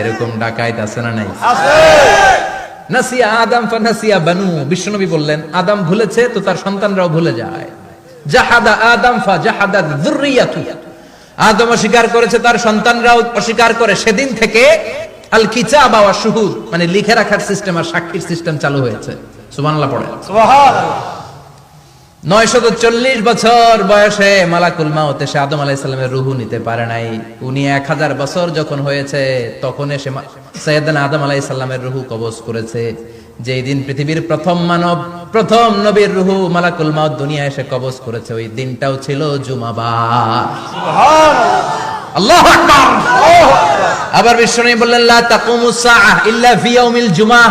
এরকম ডাকাইত আছে না নাই? নাসিয়া আদম ফানাসিয়া বানু বিশ্বনবী বললেন আদম ভুলেছে তো তার সন্তানরাও ভুলে যায়। জাহাদা আদম ফা জাহাদা যুররিয়াতু। আদম অস্বীকার করেছে তার সন্তানরাও অস্বীকার করে। সেদিন থেকে আল কিতাব ওয়া শুহুদ মানে লিখে রাখার সিস্টেম আর সাক্ষীর সিস্টেম চালু হয়েছে। সুবহানাল্লাহ পড়ে নয়শত চল্লিশ বছর বয়সে মালাকুল মাউত এসে আদম আলাইসাল্লামের রুহু নিতে পারে নাই। উনি এক হাজার বছর যখন হয়েছে তখন এসে সৈয়দান আদম আলাইসাল্লামের রুহু কবজ করেছে। যেই দিন পৃথিবীর প্রথম মানব প্রথম নবীর রুহু মালাকুল মাউত দুনিয়া এসে কবজ করেছে ওই দিনটাও ছিল জুমাবার আল্লাহ আবার বিষ্ণু বললেন লা তাকুমুস সাআহ ইল্লা ফি ইয়াউমিল জুমআহ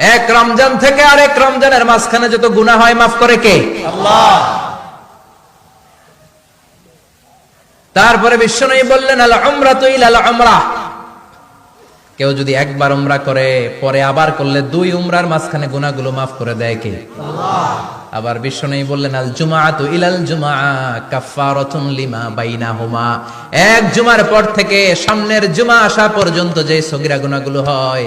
এক রমজান থেকে আরেক রমজানের মাঝখানে যত গুনাহ হয় মাফ করে কে? আল্লাহ। তারপরে বললেন আল তো ইলাল উমরা। কেউ যদি একবার উমরা করে পরে আবার করলে দুই উমরার মাঝখানে গুনাহগুলো মাফ করে দেয় কে? আবার বিশ্বনবী বললেন আল জুমাআতু ইলাল জুমআ কাফফারাতুন লিমা বাইনাহুমা। এক জুমার পর থেকে সামনের জুমা আসা পর্যন্ত যে সগিরা গুনাহগুলো হয়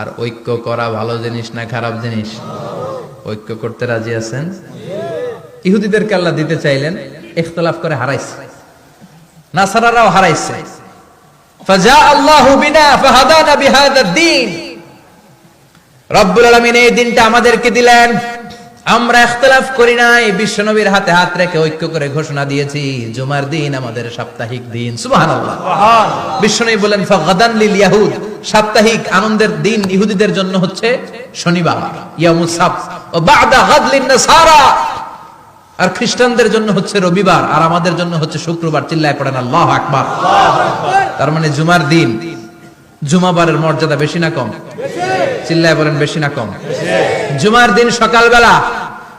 আর ঐক্য করা ভালো জিনিস না খারাপ জিনিস? ঐক্য করতে রাজি আছেন? ইহুদিদেরকে আল্লাহ দিতে চাইলেন, ইখতলাফ করে হারাইছে। নাসারারাও হারাইছে। ফাজা আল্লাহু বিনা ফাহাদানা বিহাদা দ্বীন রব্বুল আলামিন এই দিনটা আমাদেরকে দিলেন। আমরা ইখতলাফ করি নাই বিশ্বনবীর হাতে হাত রেখে ঐক্য করে ঘোষণা দিয়েছি জুমার দিন আমাদের সাপ্তাহিক দিন। সুবহানাল্লাহ। বিশ্বনবী বলেন ফাগাদান লিল ইয়াহুদ। সাপ্তাহিক আনন্দের দিন ইহুদিদের জন্য হচ্ছে শনিবার ইয়ামুস ও বাদা গাদ লিন নাসারা। আর খ্রিস্টানদের জন্য হচ্ছে রবিবার আর আমাদের জন্য হচ্ছে শুক্রবার। চিল্লায় পড়েন আল্লাহু আকবার। তার মানে জুমার দিন জুমাবারের মর্যাদা বেশি না কম? চিল্লায় বলেন বেশি না কম? জুমার দিন সকালবেলা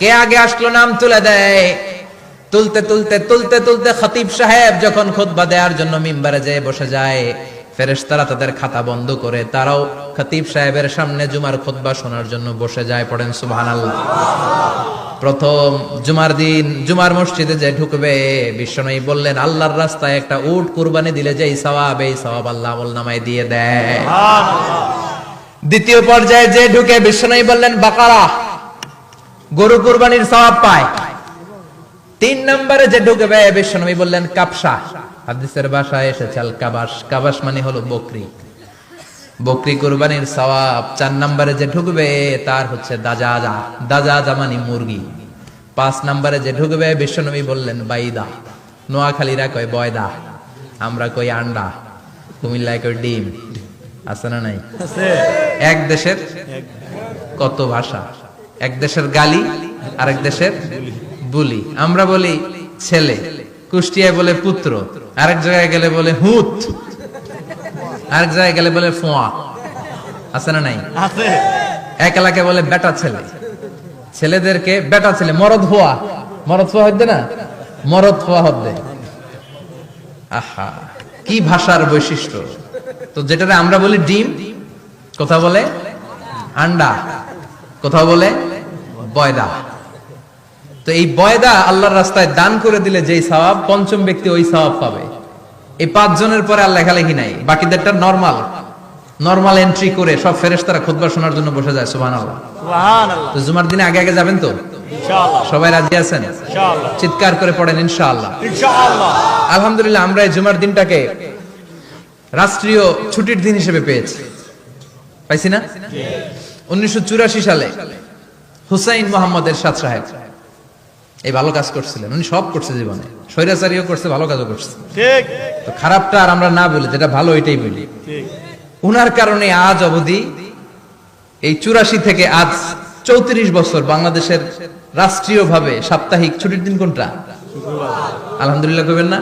কে আগে আসলো নাম তুলে দেয়? তুলতে তুলতে তুলতে তুলতে খতিব সাহেব যখন খুতবা দেওয়ার জন্য মিম্বারে যেয়ে বসে যায় ফেরেশতারা তাদের খাতা বন্ধ করে তারাও খতিব সাহেবের সামনে জুমার খুতবা শোনার জন্য বসে যায় পড়েন সুবহানাল্লাহ। প্রথম জুমার দিন জুমার মসজিদে যে ঢুকবে বিশ্বনবী বললেন আল্লাহর রাস্তায় একটা উট কুরবানি দিলে যে সওয়াব এই সওয়াব আল্লাহ নামায় দিয়ে দেয়। দ্বিতীয় পর্যায়ে যে ঢুকে বিশ্বনবী বললেন বাকারা গরু কুরবানির সওয়াব পায়। তিন নম্বরে যে ঢুকবে বিশ্বনবী বললেন কাপসা হাদিসের ভাষায় এসেছে আল কাবাস কাবাস মানে হলো বকরি। বকরি কুরবানির সওয়াব চার নম্বরে যে ঢুকবে তার হচ্ছে দাজাজা। দাজাজা মানে মুরগি। পাঁচ নম্বরে যে ঢুকবে বিশ্বনবী বললেন বাইদা। নোয়াখালীরা কয় বয়দা আমরা কই আন্ডা। কুমিল্লায় কই ডিম। আছে না নাই? আছে। এক দেশের। কত ভাষা? এক দেশের গালি আরেক দেশের বুলি। আমরা বলি ছেলে। কুষ্টিয়ায় বলে পুত্র আরেক জায়গায় গেলে বলে হুত আরেক জায়গায় গেলে বলে ফোয়া। আছে না নাই? আছে। এক এলাকায় বলে বেটা ছেলে। ছেলেদেরকে বেটা ছেলে মরদ হওয়া মরদ হওয়া হচ্ছে না? মরদ হওয়া হদ্দে আহা কি ভাষার বৈশিষ্ট্য? তো যেটাতে আমরা বলি ডিম কথা বলে আন্ডা। কোথাও বলে? বয়দা। তো এই বয়দা আল্লাহর রাস্তায় দান করে দিলে যেই সওয়াব পঞ্চম ব্যক্তি ওই সওয়াব পাবে। এই পাঁচ জনের পরে আর লেখালেখি নাই। বাকিদেরটা নরমাল নরমাল এন্ট্রি করে সব ফেরেশতারা খুতবা শোনার জন্য বসে যায় সুবহানাল্লাহ। আল্লাহ তো জুমার দিনে আগে আগে যাবেন তো? সবাই রাজি আছেন? চিৎকার করে পড়েন ইনশাআল্লাহ। ইনশাআল্লাহ। আলহামদুলিল্লাহ আমরা এই জুমার দিনটাকে রাষ্ট্রীয় ছুটির দিন হিসেবে পেয়েছি। পাইছি না? উনিশশো সালে হুসাইন মোহাম্মদ এরশাদ সাহেব। এই ভালো কাজ করছিলেন। উনি সব করছে জীবনে। স্বৈরাচারীও করছে ভালো কাজও করছে। ঠিক। তো খারাপটা আর আমরা না বলি যেটা ভালো এটাই বলি। উনার কারণে আজ অবধি এই চুরাশি থেকে আজ চৌত্রিশ বছর বাংলাদেশের রাষ্ট্রীয়ভাবে সাপ্তাহিক ছুটির দিন কোনটা? আলহামদুলিল্লাহ কইবেন না?